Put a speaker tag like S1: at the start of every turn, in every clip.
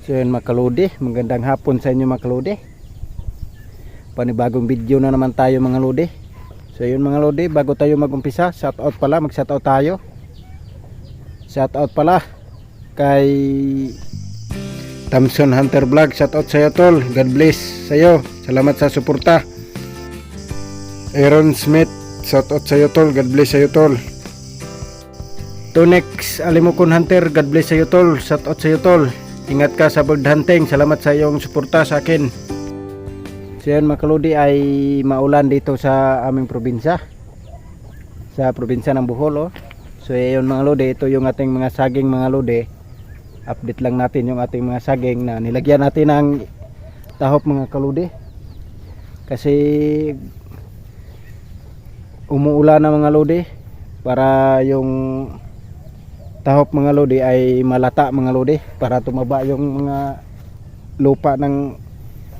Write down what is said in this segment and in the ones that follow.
S1: So yun mga kalodi, magandang hapon sa inyo mga kalodi. Panibagong video na naman tayo mga lodi. So yun mga lodi, bago tayo magumpisa, shout out pala, mag shout out tayo. Shout out pala kay Thompson Hunter Vlog, shout out sa iyo tol. God bless sa iyo. Salamat sa suporta. Aaron Smith, shout out sa iyo tol. God bless sa iyo tol. Tunex Alimukon Hunter, God bless sa iyo tol. Shout out sa iyo tol. Ingat ka sa bird hunting. Salamat sa iyong suporta sa akin. So yan mga ay maulan dito sa aming probinsya. Sa probinsya ng Bohol oh. So yun mga lodi, ito yung ating mga saging mga lodi. Update lang natin yung ating mga saging na nilagyan natin ng tahop mga kaludi. Kasi umuulan na mga lodi para yung tahop mga lodi ay malata mga lodi para tumaba yung mga lupa ng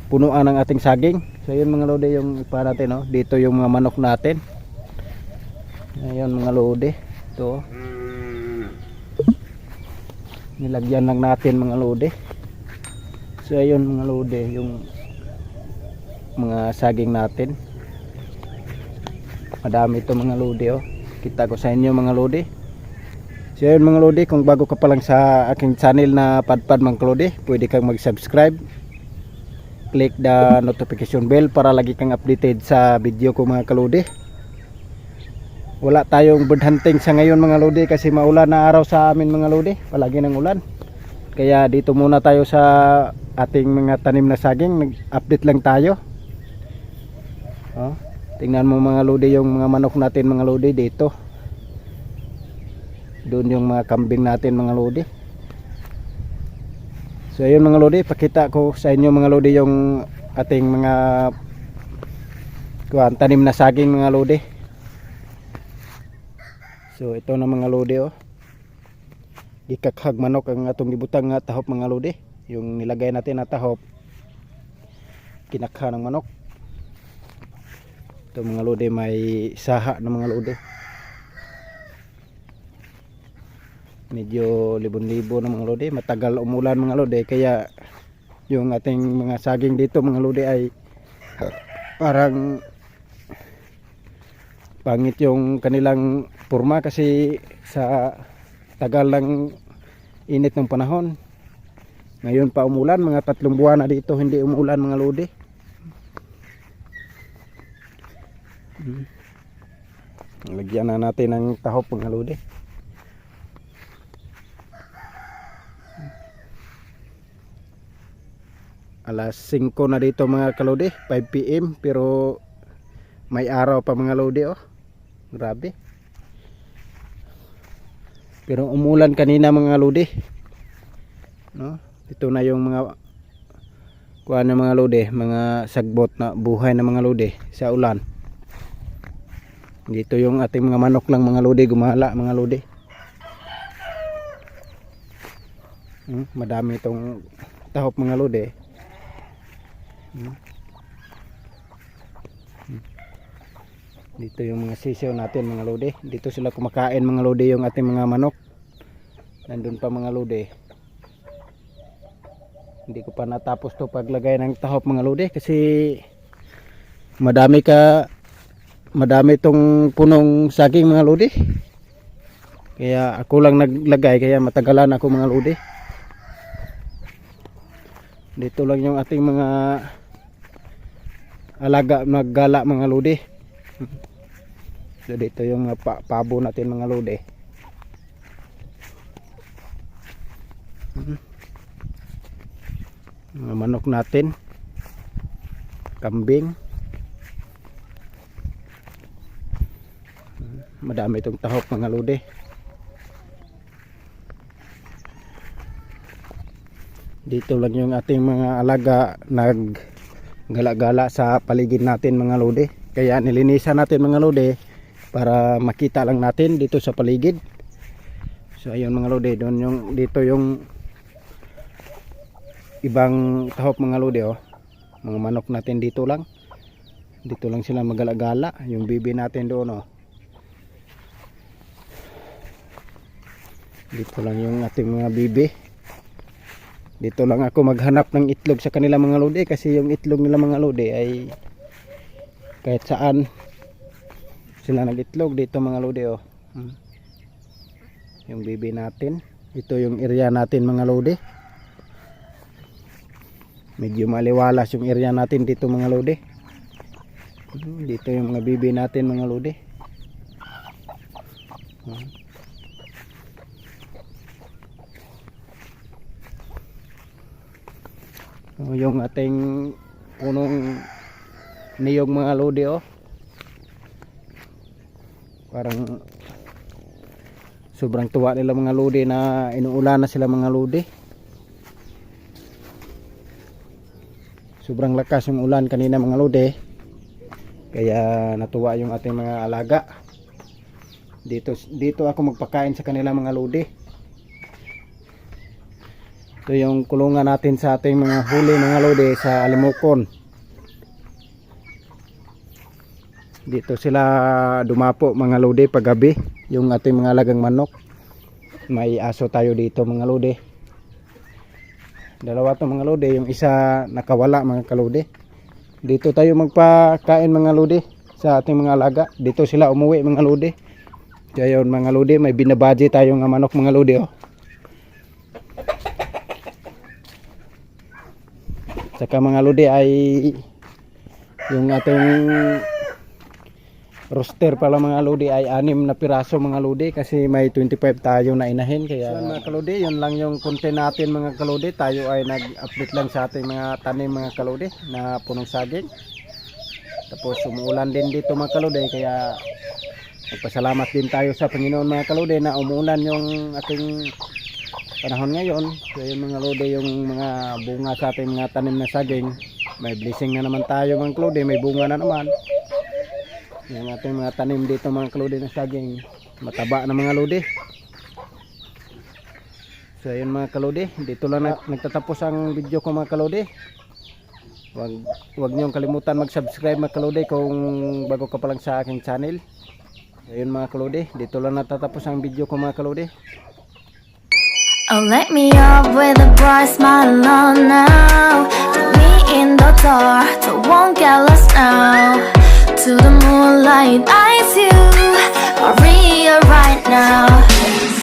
S1: punuan ng ating saging. So yun mga lodi yung pa natin no. Dito yung mga manok natin. Ayun mga lodi. Ito. Nilagyan lang natin mga lodi. So ayun mga lodi yung mga saging natin. Madami ito mga lodi oh. Kita ko sa inyo mga lodi. So yun mga lodi, kung bago ka pa lang sa aking channel na Padpad mga lodi, pwede kang mag-subscribe. Click the notification bell para lagi kang updated sa video ko mga kalodi. Wala tayong bird hunting sa ngayon mga lodi kasi maulan na araw sa amin mga lodi. Palagi ng ulan. Kaya dito muna tayo sa ating mga tanim na saging. Nag-update lang tayo. Oh, tingnan mo mga lodi yung mga manok natin mga lodi dito. Doon yung mga kambing natin mga lodi. So ayun mga lodi, pakita ko sa inyo mga lodi yung ating mga kuan tanim na saging mga lodi. So ito na mga lodi oh. Ikakhag manok ang atong gibutang nga tahop mga lodi. Yung nilagay natin na tahop. Kinakha ng manok. Ito mga lodi may saha ng mga lodi. Medyo libon-libo ng mga lodi. Matagal umulan mga lodi kaya yung ating mga saging dito mga lodi ay parang pangit yung kanilang purma kasi sa tagal ng init ng panahon ngayon pa umulan mga tatlong buwan na dito hindi umulan mga lodi Hmm. lagyan na natin ng tahop mga lodi alas 5 na dito mga kalodi 5pm pero may araw pa mga lodi oh. Grabe. Pero umulan kanina mga lodi no? Ito na yung mga kuha ng mga lodi mga sagbot na buhay na mga lodi sa ulan. Dito yung ating mga manok lang mga lodi gumala mga lodi Hmm, madami itong tahop mga lodi Dito yung mga sisiyo natin mga lodi. Dito sila kumakain mga lodi yung ating mga manok. Nandun pa mga lodi. Hindi ko pa natapos to paglagay ng tahop mga lodi kasi madami ka madami tong punong saging mga lodi. Kaya ako lang naglagay kaya matagalan ako mga lodi. Dito lang yung ating mga alaga naggala mga lodi. So dito yung mga pa pabo natin mga lodi. Mhm. Mga manok natin. Kambing. Madami itong tahop mga lodi. Dito lang yung ating mga alaga nag gala-gala sa paligid natin mga lodi. Kaya nilinisan natin mga lodi para makita lang natin dito sa paligid. So ayun mga lodi, doon yung dito yung ibang tahop mga lodi oh. Mga manok natin dito lang. Dito lang sila magala-gala, yung bibi natin doon oh. Dito lang yung ating mga bibi. Dito lang ako maghanap ng itlog sa kanila mga lodi kasi yung itlog nila mga lodi ay kahit saan sila nagitlog dito mga lodi oh. Hmm. Yung bibi natin. Ito yung area natin mga lodi. Medyo maliwalas yung area natin dito mga lodi. Hmm, Dito yung mga bibi natin mga lodi. Hmm. Oh, yung ating punong niyog mga lodi oh. Parang sobrang tuwa nila mga lodi na inuulan na sila mga lodi. Sobrang lakas yung ulan kanina mga lodi. Kaya natuwa yung ating mga alaga. Dito dito ako magpakain sa kanila mga lodi. Ito yung kulungan natin sa ating mga huli mga lodi sa Alimokon. Dito sila dumapo mga lodi paggabi, yung ating mga alagang manok. May aso tayo dito mga lodi. Dalawa to mga lodi, yung isa nakawala mga kalodi. Dito tayo magpakain mga lodi sa ating mga alaga. Dito sila umuwi mga lodi. Kaya yun mga lodi, may binabaji tayo nga manok mga lodi oh. Saka mga lodi ay yung ating roster pala mga lodi ay anim na piraso mga lodi kasi may 25 tayo na inahin. Kaya so, mga kalodi yun lang yung content natin mga kalodi. Tayo ay nag-update lang sa ating mga tanim mga kalodi na punong saging. Tapos umuulan din dito mga kalodi kaya Nagpasalamat din tayo sa Panginoon mga kalode na umulan yung ating panahon ngayon. So yung mga lode yung mga bunga sa ating mga tanim na saging. May blessing na naman tayo mga kalode, may bunga na naman. Yung ating mga tanim dito mga kalode na saging. Mataba na mga lode. So yun mga kalode, dito lang na, nagtatapos ang video ko mga kalode. Wag, wag niyong kalimutan mag-subscribe mga kalode kung bago ka pa lang sa aking channel. Ayun mga kalode, dito lang natatapos ang video ko mga kalode.
S2: Oh, let me up with a bright smile oh, on now. Put me in the dark, so won't get lost now. To the moonlight, eyes you, Maria right now.